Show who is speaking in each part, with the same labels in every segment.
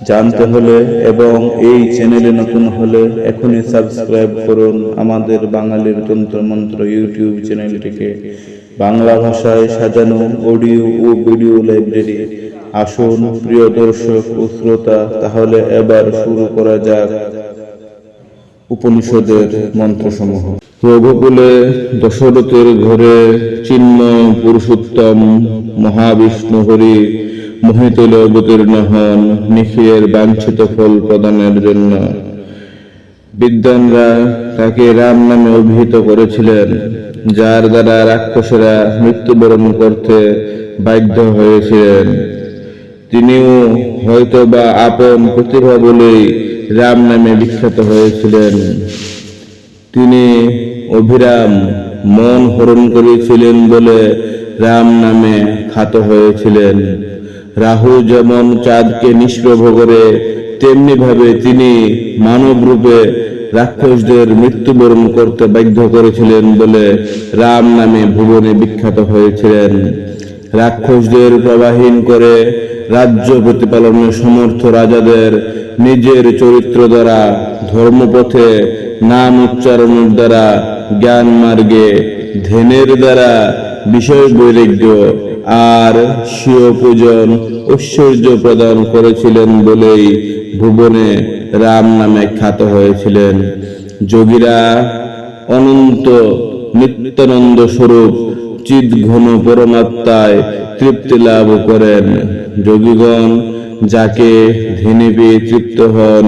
Speaker 1: জানতে হলে এবং এই চ্যানেলে নতুন হলে এখনই সাবস্ক্রাইব করুন আমাদের বাঙালির তন্ত্র মন্ত্র ইউটিউব চ্যানেলটিকে। বাংলা ভাষায় সাজানো অডিও ও ভিডিও লাইব্রেরি। আসুন প্রিয় দর্শক ও শ্রোতা, তাহলে এবার শুরু করা যাক উপনিষদের মন্ত্রসমূহ। রঘুকুলে দশরথের ঘরে চিন্ময় পুরুষোত্তম মহাবিষ্ণু হরি মোহিত অবতীর্ণ হন নিখিলের বাঞ্ছিত ফল প্রদানের জন্য। বিদ্বানরা তাকে রাম নামে অভিহিত করেছিলেন, যার দ্বারা রাক্ষসেরা মৃত্যুবরণ করতে বাধ্য হয়েছিলেন। তিনিও হয়তো বা আপন প্রতিভা বলেই রাম নামে বিখ্যাত হয়েছিলেন। তিনি অভিরাম মন হরণ করেছিলেন বলে রাম নামে খ্যাত হয়েছিলেন। রাহু যেমন চাঁদকে নিষ্প্রভ করে তেমনি ভাবে তিনি মানব রূপে রাক্ষসদের মৃত্যুবরণ করতে বাধ্য করেছিলেন বলে রাম নামে ভুবনে বিখ্যাত হয়েছিলেন। রাক্ষসদের প্রবাহীন করে রাজ্য প্রতিপালনের সমর্থ রাজাদের নিজের চরিত্র দ্বারা, ধর্মপথে, নাম উচ্চারণের দ্বারা, জ্ঞান মার্গে, ধ্যানের দ্বারা বিষয় বৈরাগ্য আর স্বীয় পূজন ঐশ্বর্য প্রদান করেছিলেন বলেই ভুবনে রাম নামে খ্যাত হয়েছিলেন। যোগীরা অনন্ত নিত্যানন্দ স্বরূপ চিদ ঘন পরমাত্মায় তৃপ্তি লাভ করেন। যোগীগণ যাকে ধিনে পেয়ে তৃপ্ত হন,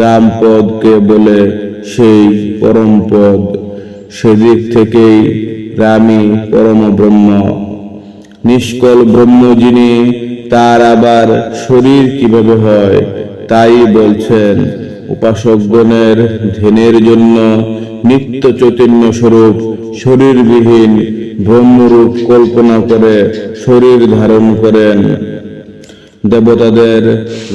Speaker 1: রামপদকে বলে সেই পরম পদ সেদিক থেকেই রামই পরম ব্রহ্ম নিষ্কল ব্রহ্ম যিনি তার আবার শরীর কীভাবে হয়, তাই বলছেন, উপাসকগণের ধ্যানের জন্য নিত্য চৈতন্য স্বরূপ, শরীরবিহীন ব্রহ্মরূপ কল্পনা করে শরীর ধারণ করেন। দেবতাদের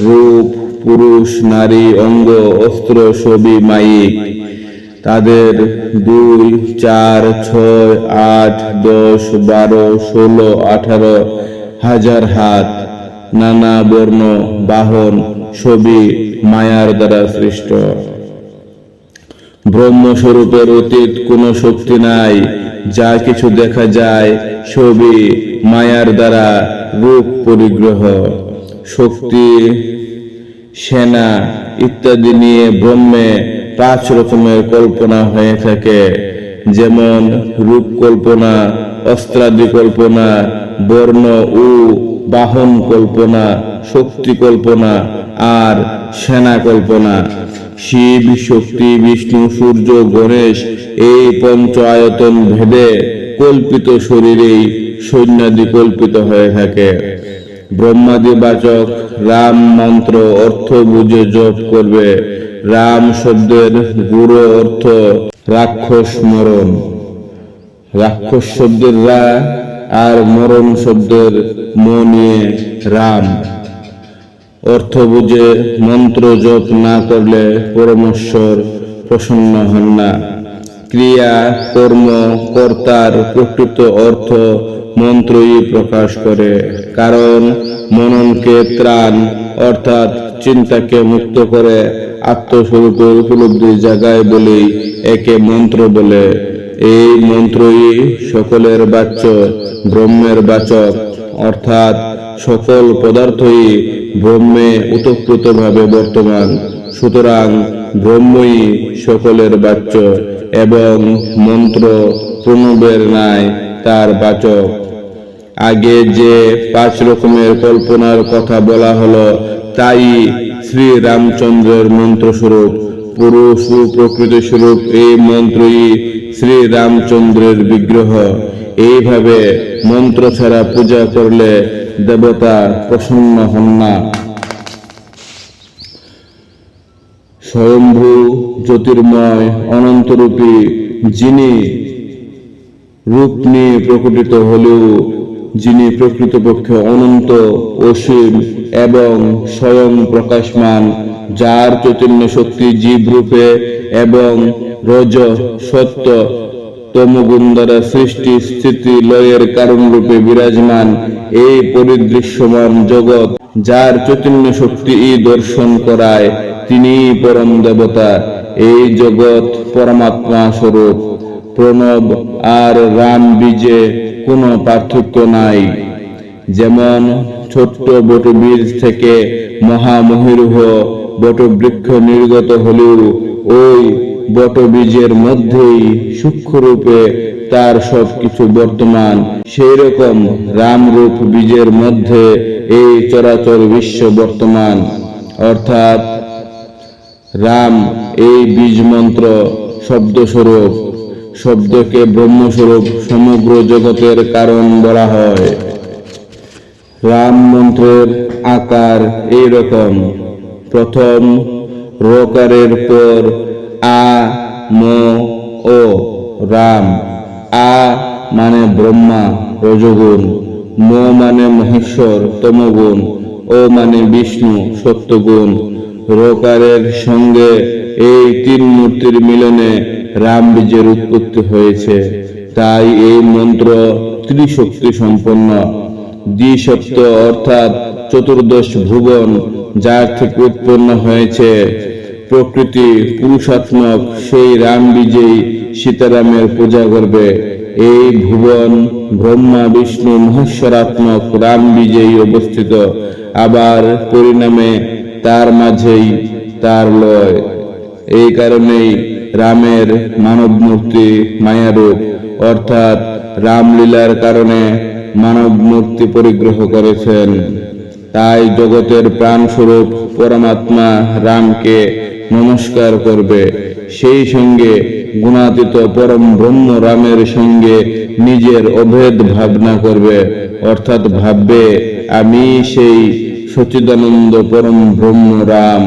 Speaker 1: রূপ, পুরুষ, নারী, অঙ্গ, অস্ত্র, ছবি, মাইক তাদের দুই, চার, ছয়, আট, দশ, বারো, ষোলো, আঠারো, হাজার হাত। নানা বর্ণ, বাহন, ছবি মায়ার দ্বারা সৃষ্ট। ব্রহ্মস্বরূপের অতীত কোনো শক্তি নাই। যা কিছু দেখা যায়, ছবি মায়ার দ্বারা রূপ পরিগ্রহ। শক্তি, সেনা ইত্যাদি নিয়ে ব্রহ্মে পাঁচ রকমের কল্পনা হয়ে থাকে। যেমন রূপ কল্পনা, অস্ত্রাদি কল্পনা, বর্ণ ও বাহন কল্পনা, শক্তি কল্পনা আর সেনা কল্পনা। শিব, শক্তি, বিষ্ণু, সূর্য, গণেশ এই পঞ্চ আয়তন ভেদে কল্পিত শরীরেই সৈন্যাদি কল্পিত হয়ে থাকে। ব্রহ্মাদি বাচক রাম মন্ত্র অর্থ বুঝে জপ করবে। রাম শব্দের গুরু অর্থ রাক্ষস মরণ। রাক্ষস শব্দের রা আর মরণ শব্দের ম নিয়ে রাম। অর্থ বুঝে মন্ত্র জপ না করলে পরমেশ্বর প্রসন্ন হন না। ক্রিয়া, কর্ম, কর্তার প্রকৃত অর্থ মন্ত্রই প্রকাশ করে। কারণ মননকে ত্রাণ, অর্থাৎ চিন্তাকে মুক্ত করে আত্মস্বরূপের উপলব্ধির জায়গায় বলেই একে মন্ত্র বলে। এই মন্ত্রই সকলের বাচ্য, ব্রহ্মের বাচক, অর্থাৎ সকল পদার্থই ব্রহ্মে উতপ্রুতভাবে বর্তমান। সুতরাং ব্রহ্মই সকলের বাচ্য এবং মন্ত্র প্রণবের নাই তার বাচক। আগে যে পাঁচ রকমের কল্পনার কথা বলা হলো, তাই শ্রী রামচন্দ্রের মন্ত্র স্বরূপ পুরুষ প্রকৃতি স্বরূপ এই মন্ত্রই শ্রী রামচন্দ্রের বিগ্রহ। এইভাবে মন্ত্র ছাড়া পূজা করলে দেবতা প্রসন্ন হন না। স্বয়ম্ভু জ্যোতির্ময় অনন্তরূপী যিনি রূপ নিয়ে প্রকটিত হলেও যিনি প্রকৃতপক্ষে অনন্ত অসীম এবং স্বয়ং প্রকাশমান, যার চৈতন্য শক্তি জীব রূপে এবং রজ সত্য তমগুণ দ্বারা সৃষ্টি স্থিতি লয়ের কারণ রূপে বিরাজমান এই পরিদৃশ্যমান জগৎ, যার চৈতন্য শক্তি দর্শন করায় তিনি পরম দেবতা। এই জগৎ পরমাত্মা স্বরূপ। প্রণব আর রাম বীজে কোনো পার্থক্য নাই। যেমন ছোট্ট বটবীজ থেকে মহামহিরুহ বটবৃক্ষ নির্গত হলেও, ওই বটবীজের মধ্যেই সূক্ষ্মরূপে তার সবকিছু বর্তমান। সেই রকম রামরূপ বীজের মধ্যে এই চরাচর বিশ্ব বর্তমান। অর্থাৎ রাম এই বীজ মন্ত্র শব্দস্বরূপ। শব্দকে ব্রহ্মস্বরূপ সমগ্র জগতের কারণ বলা হয়। রাম মন্ত্রের আকার এই প্রথম রকারের পর আ, ম, ও, রাম। আ মানে ব্রহ্মা, রজগুণ। ম মানে মহেশ্বর, তমগুণ। ও মানে বিষ্ণু, সত্যগুণ। রকারের সঙ্গে এই তিন মূর্তির মিলনে রাম বীজের উৎপত্তি হয়েছে। তাই এই মন্ত্র ত্রিশক্তি সম্পন্ন। দ্বিসপ্ত অর্থাৎ চতুর্দশ ভুবন, যার থেকে উৎপন্ন হয়েছে। প্রকৃতি পুরুষাত্মক, সেই রাম বিজয়ী সীতারামের পূজা করবে। এই ভুবন ব্রহ্মা, বিষ্ণু, মহেশ্বরাত্মক রাম বিজয়ী অবস্থিত। আবার পরিণামে তার মাঝেই তার লয়। এই কারণেই রামের মানব মূর্তি মায়ারূপ, অর্থাৎ রামলীলার কারণে মানব মূর্তি পরিগ্রহ করেছেন। তাই জগতের প্রাণস্বরূপ পরমাত্মা রামকে নমস্কার করবে। সেই সঙ্গে গুণাতীত পরম ব্রহ্ম রামের সঙ্গে নিজের অভেদ ভাবনা করবে, অর্থাৎ ভাববে, আমি সেই সচিদানন্দ পরম ব্রহ্ম রাম।